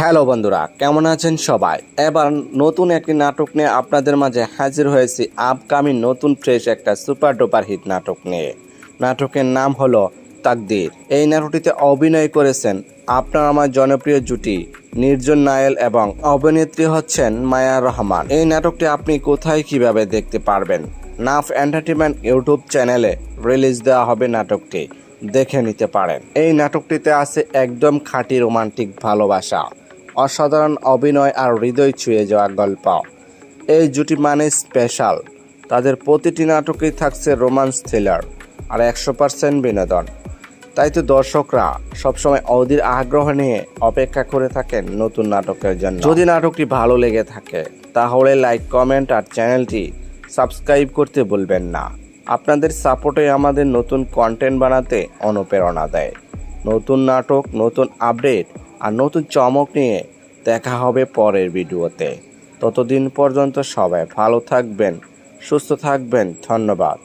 Hello বন্ধুরা, কেমন আছেন সবাই? এবার নতুন একটি নাটক নিয়ে আপনাদের মাঝে হাজির হয়েছি আপকামিং নতুন ফ্রেশ একটা সুপার ডুপার হিট নাটক নিয়ে। নাটকের নাম হলো তাকদির। এই নাটকটিতে অভিনয় করেছেন আপনার আমার জনপ্রিয় জুটি নির্জন নায়েল এবং অভিনেত্রী হচ্ছেন মায়া রহমান। এই নাটকটি আপনি কোথায় কীভাবে দেখতে পারবেন? নাফ এন্টারটেনমেন্ট ইউটিউব চ্যানেলে রিলিজ দেওয়া হবে নাটকটি। দেখে নিতে পারেন। এই নাটকটিতে আছে একদম খাঁটি রোমান্টিক ভালোবাসা। অসাধারণ অভিনয় আর হৃদয় ছুঁয়ে যাওয়া গল্প। এই জুটি মানে স্পেশাল তাদের প্রতিটি নাটকেই থাকছে রোমান্স থ্রিলার আর একশো পার্সেন্ট বিনোদন। তাই তো দর্শকরা সবসময় অধীর আগ্রহ নিয়ে অপেক্ষা করে থাকেন নতুন নাটকের জন্য। যদি নাটকটি ভালো লেগে থাকে, তাহলে লাইক কমেন্ট আর চ্যানেলটি সাবস্ক্রাইব করতে ভুলবেন না। আপনাদের সাপোর্টে আমাদের নতুন কন্টেন্ট বানাতে অনুপ্রেরণা দেয়। নতুন নাটক, নতুন আপডেট আর নতুন চমক নিয়ে দেখা হবে পরের ভিডিওতে। ততদিন পর্যন্ত সবাই ভালো থাকবেন, সুস্থ থাকবেন, ধন্যবাদ।